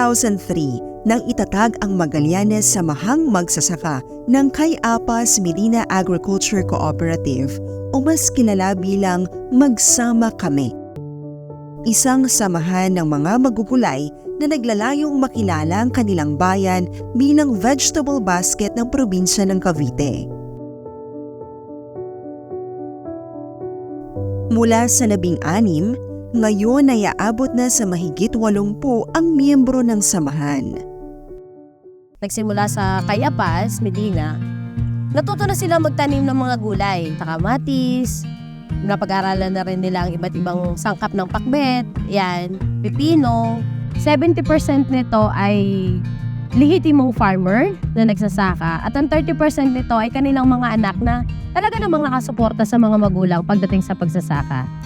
2003 nang itatag ang Magallanes Samahang Magsasaka ng Kay Apas Medina Agriculture Cooperative o mas kilala bilang Magsama Kami. Isang samahan ng mga magugulay na naglalayong makilala ang kanilang bayan bilang vegetable basket ng probinsya ng Cavite. Mula sa labing anim, ngayon ay aabot na sa mahigit walongpo ang miyembro ng samahan. nagsimula sa Kayapas, Medina, natuto na sila magtanim ng mga gulay, kamatis, napag-aralan na rin nila ang iba't ibang sangkap ng pakbet, yan, pipino. 70% nito ay lehitimong farmer na nagsasaka at ang 30% nito ay kanilang mga anak na talaga namang nakasuporta sa mga magulang pagdating sa pagsasaka.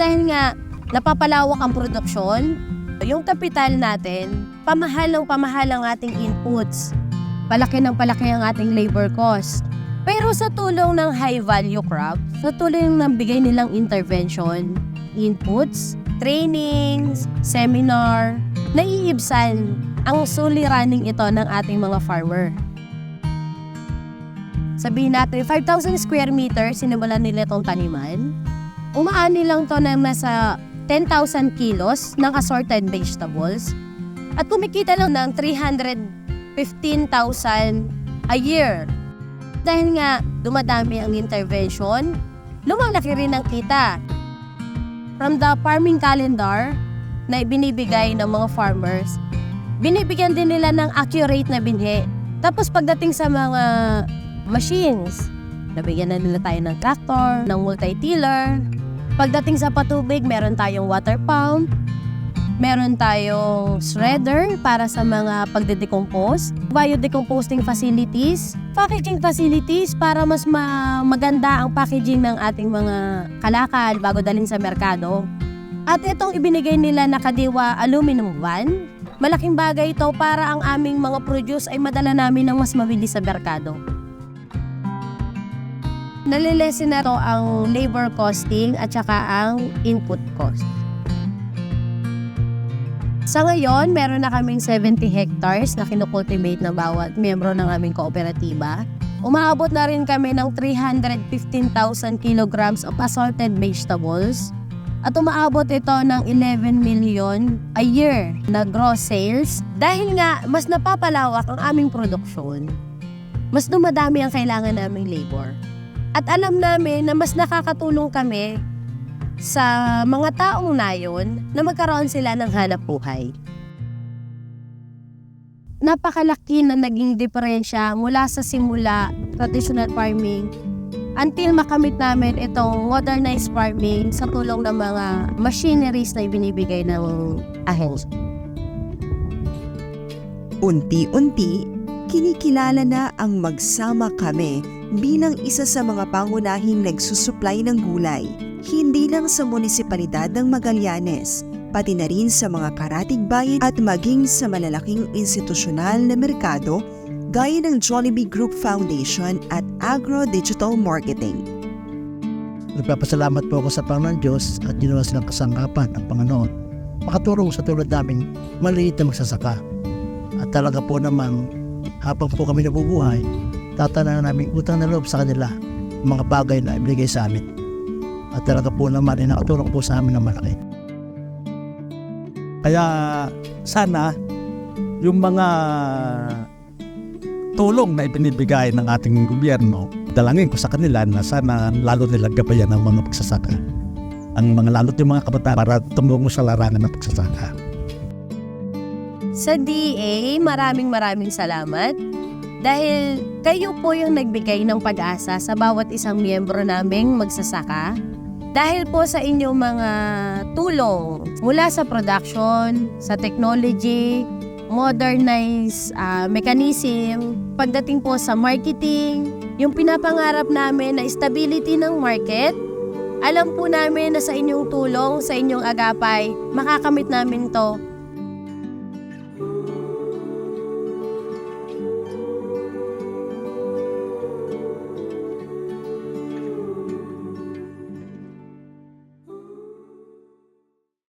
Dahil nga napapalawak ang produksyon, yung kapital natin, pamahal ng pamahal ang ating inputs. Palaki ng palaki ang ating labor cost. Pero sa tulong ng high value crop, sa tulong ng bigay nilang intervention, inputs, trainings, seminar, naiibsan ang suliraning ito ng ating mga farmer. Sabihin natin, 5,000 square meters, sinimulan nila itong taniman. Umaani lang to na nasa 10,000 kilos ng assorted vegetables. At kumikita lang ng 315,000 a year. Dahil nga dumadami ang intervention, lumalaki rin ang kita. From the farming calendar na ibinibigay ng mga farmers, binibigyan din nila ng accurate na binhi. Tapos pagdating sa mga machines, nabigyan na nila tayo ng tractor, ng multi-tiller. Pagdating sa patubig, meron tayong water pump, meron tayong shredder para sa mga pagde-decompose, biodecomposting facilities, packaging facilities para mas ma- maganda ang packaging ng ating mga kalakal bago dalhin sa merkado. At itong ibinigay nila na Kadiwa Aluminum Van, malaking bagay ito para ang aming mga produce ay madala namin ng mas mabilis sa merkado. Nalilesen na to ang labor costing at saka ang input cost. Sa ngayon, meron na kaming 70 hectares na kinukultivate ng bawat miyembro ng aming kooperatiba. Umaabot na rin kami ng 315,000 kilograms of assorted vegetables. At umaabot ito ng 11 million a year na gross sales. Dahil nga, mas napapalawak ang aming produksyon, mas dumadami ang kailangan naming labor. At alam namin na mas nakakatulong kami sa mga taong nayon na magkaroon sila ng hanap buhay. Napakalaki na naging diferensya mula sa simula, traditional farming, until makamit namin itong modernized farming sa tulong ng mga machineries na ibinibigay ng ahensya. Unti-unti, kinikilala na ang Magsama Kami bilang isa sa mga pangunahing nagsusuplay ng gulay, hindi lang sa munisipalidad ng Magallanes, pati na rin sa mga karatig bayan at maging sa malalaking institusyonal na merkado gaya ng Jollibee Group Foundation at Agro Digital Marketing. Nagpapasalamat po ako sa Panginoon Diyos at ginawa silang kasangkapan ng Panginoon. Makatulong sa tulad namin maliit na magsasaka. At talaga po naman, habang po kami nabubuhay, tatanahan namin utang na loob sa kanila mga bagay na ibigay sa amin. At talaga po naman ay nakatulong po sa amin ng malaki. Kaya sana yung mga tulong na ibinibigay ng ating gobyerno, dalangin ko sa kanila na sana lalo nilang gabayan ang mga pagsasaka. Ang mga lalo't yung mga kabataan para tumungo sa larangan ng pagsasaka. Sa DA, maraming maraming salamat dahil kayo po yung nagbigay ng pag-asa sa bawat isang miyembro naming magsasaka. Dahil po sa inyong mga tulong mula sa production, sa technology, modernized ah, mechanism, pagdating po sa marketing, yung pinapangarap namin na stability ng market, alam po namin na sa inyong tulong, sa inyong agapay, makakamit namin to